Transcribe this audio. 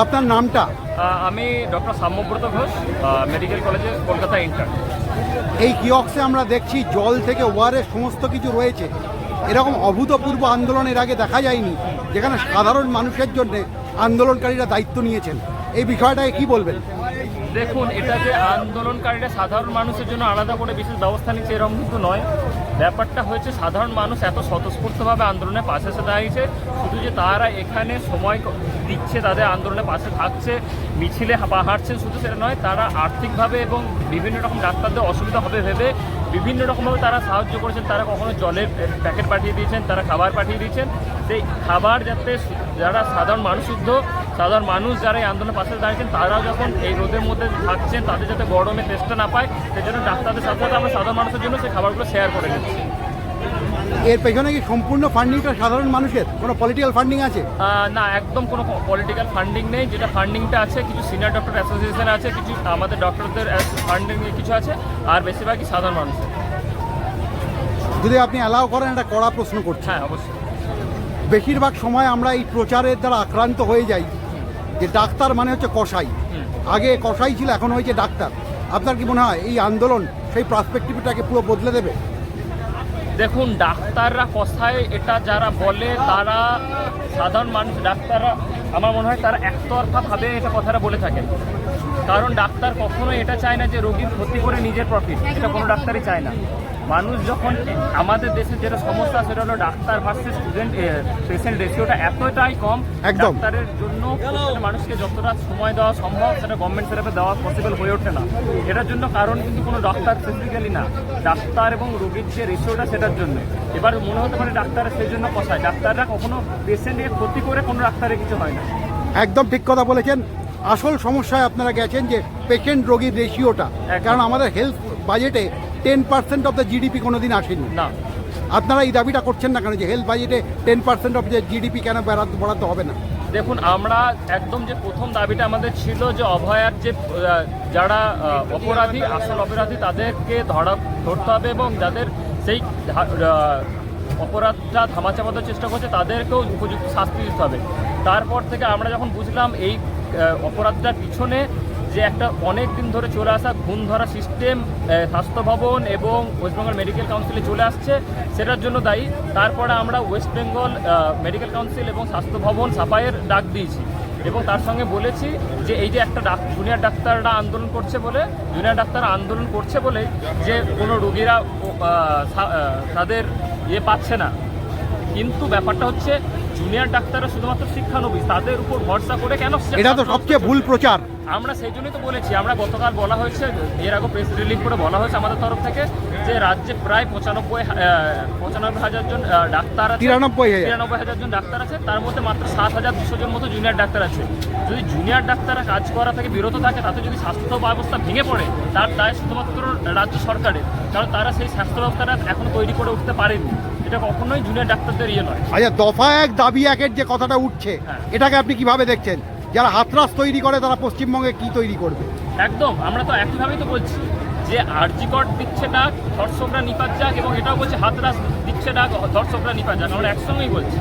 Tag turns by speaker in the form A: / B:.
A: আপনার নামটা?
B: আমি ডক্টর সাম্যব্রত ঘোষ মেডিকেল কলেজে কলকাতা ইন্টার
A: এই কিয়ক্সে আমরা দেখছি জল থেকে ওয়ারের সমস্ত কিছু রয়েছে। এরকম অভূতপূর্ব আন্দোলনের আগে দেখা যায়নি যেখানে সাধারণ মানুষের জন্য আন্দোলনকারীরা দায়িত্ব নিয়েছেন। এই বিষয়টায় কি বলবেন?
B: দেখুন, এটা যে আন্দোলনকারীরা সাধারণ মানুষের জন্য আলাদা করে বিশেষ ব্যবস্থা নিচ্ছে, এরকম কিন্তু নয়। ব্যাপারটা হয়েছে, সাধারণ মানুষ এত স্বতঃস্ফূর্তভাবে আন্দোলনের পাশে এসে দাঁড়িয়েছে। শুধু যে তারা এখানে সময় দিচ্ছে, তাদের আন্দোলনের পাশে থাকছে, মিছিলে হাঁটছেন, শুধু সেটা নয়, তারা আর্থিকভাবে এবং বিভিন্ন রকম ডাক্তারদের অসুবিধা হবে ভেবে, বিভিন্ন রকমভাবে তারা সাহায্য করেছেন। তারা কখনো জলের প্যাকেট পাঠিয়ে দিয়েছেন, তারা খাবার পাঠিয়ে দিয়েছেন। সেই খাবার যাতে যারা সাধারণ মানুষ শুদ্ধ সাধারণ মানুষ যারা এই আন্দোলনের পাশে দাঁড়িয়েছেন তারাও যখন এই রোদের মধ্যে থাকছেন তাদের যাতে গরমে তেষ্টা না পায় সেই জন্য ডাক্তারদের সাথে সাথে আমরা সাধারণ মানুষের জন্য সেই খাবারগুলো শেয়ার করে নিচ্ছি।
A: এর পেছনে কি সম্পূর্ণ ফান্ডিংটা সাধারণ মানুষের? কোনো পলিটিক্যাল ফান্ডিং আছে?
B: না একদম কোনো পলিটিক্যাল ফান্ডিং নেই। যেটা ফান্ডিংটা আছে কিছু সিনিয়র ডক্টর অ্যাসোসিয়েশন আছে কিছু আমাদের ডক্টরদের ফান্ডিং কিছু আছে আর বেশিরভাগই সাধারণ মানুষের।
A: যদি আপনি অ্যালাউ করেন একটা কড়া প্রশ্ন করছি।
B: হ্যাঁ অবশ্যই।
A: বেশিরভাগ সময় আমরা এই প্রচারের দ্বারা আক্রান্ত হয়ে যাই, যে ডাক্তার মানে হচ্ছে
B: হুম।
A: আগে কসাই ছিল, এখন হয়েছে ডাক্তার। আপনার কি মনে হয় এই আন্দোলন সেই পার্সপেক্টিভটাকে পুরো বদলে দেবে?
B: দেখুন, ডাক্তাররা কথায় এটা যারা বলে, তারা সাধারণ মানুষ, ডাক্তাররা, আমার মনে হয় তারা একতরফাভাবে এটা কথাটা বলে থাকেন। কারণ ডাক্তার কখনোই এটা চায় না যে রোগীর ক্ষতি করে নিজের প্রফিট এটা কোনো ডাক্তারই চায় না। মানুষ যখন আমাদের দেশে যেটা সমস্যা সেটা হলো ডাক্তার ভার্সেস স্টুডেন্ট পেশেন্ট রেশিওটা এতটাই কম
A: একদম।
B: ডাক্তারের জন্য মানুষকে যতটা সময় দেওয়া সম্ভব সেটা গভর্নমেন্ট তরফে দেওয়া পসিবল হয়ে ওঠে না। এটার জন্য কারণ কিন্তু কোনো ডাক্তার স্পেসিফিক্যালি না। ডাক্তার এবং রোগীর যে রেশিওটা সেটার জন্য। এবার মনে হতে পারে ডাক্তার সেই জন্য কষায়। ডাক্তাররা কখনো পেশেন্টের ক্ষতি করে কোনো ডাক্তারের কিছু হয় না।
A: একদম ঠিক কথা বলেছেন। আসল সমস্যায় আপনারা গেছেন যে পেশেন্ট রোগীর রেশিওটা কারণ আমাদের হেলথ বাজেটে ten percent of the GDP কোনোদিন আসেনি।
B: না।
A: আপনারা এই দাবিটা করছেন না কেন যে হেলথ বাজেটে টেন পার্সেন্ট অফ যে জিডিপি কেন বেড়াতে বড়াতে হবে না?
B: দেখুন আমরা একদম যে প্রথম দাবিটা আমাদের ছিল যে অভয়ার যে যারা অপরাধী আসল অপরাধী তাদেরকে ধরা ধরতে হবে এবং যাদের সেই অপরাধটা ধামাচাপানোর চেষ্টা করছে তাদেরকেও উপযুক্ত শাস্তি দিতে হবে। তারপর থেকে আমরা যখন বুঝলাম এই অপরাধটার পিছনে যে একটা অনেক দিন ধরে চলে আসা ঘুণ ধরা সিস্টেম স্বাস্থ্য ভবন এবং ওয়েস্ট বেঙ্গল মেডিকেল কাউন্সিলে চলে আসছে। সেটার জন্য দায়ী। তারপরে আমরা ওয়েস্ট বেঙ্গল মেডিকেল কাউন্সিল এবং স্বাস্থ্য ভবন সাফাইয়ের ডাক দিয়েছি। এবং তার সঙ্গে বলেছি যে এই যে একটা ডাক জুনিয়র ডাক্তাররা আন্দোলন করছে বলে জুনিয়র ডাক্তার আন্দোলন করছে বলে যে কোনো রোগীরা তাদের ইয়ে পাচ্ছে না। কিন্তু ব্যাপারটা হচ্ছে জুনিয়র ডাক্তাররা শুধুমাত্র শিক্ষানবিশ তাদের উপর ভরসা করে কেন
A: এটা তো সবচেয়ে ভুল প্রচার।
B: আমরা সেই জন্যই তো বলেছি আমরা গতকাল বলা হয়েছে এর আগে প্রেস রিলিজ করে বলা হয়েছে আমাদের তরফ থেকে যে রাজ্যে প্রায় পঁচানব্বই পঁচানব্বই হাজার জন ডাক্তার আছে
A: তিরানব্বই
B: তিরানব্বই হাজার জন ডাক্তার আছে তার মধ্যে মাত্র সাত হাজার দুশো জন মতো জুনিয়র ডাক্তার আছে। যদি জুনিয়র ডাক্তাররা কাজ করা থেকে বিরত থাকে তাতে যদি স্বাস্থ্য ব্যবস্থা ভেঙে পড়ে তার দায় শুধুমাত্র রাজ্য সরকারের। কারণ তারা সেই স্বাস্থ্য ব্যবস্থাটা এখন তৈরি করে উঠতে পারেনি। এটা কখনোই জুনিয়র ডাক্তারদের ইয়ে নয়।
A: আচ্ছা দফা এক দাবি একের যে কথাটা উঠছে
B: হ্যাঁ।
A: এটাকে আপনি কীভাবে দেখছেন? যারা হাতরাস তৈরি করে তারা পশ্চিমবঙ্গে কি তৈরি করবে?
B: একদম আমরা তো একইভাবেই তো বলছি যে আরজিকট দিচ্ছে ডাক ধর্ষকরা নিপাত যাক এবং এটাও বলছে হাতরাস দিচ্ছে ডাক ধর্ষকরা নিপাত যাক আমরা একসঙ্গেই বলছি।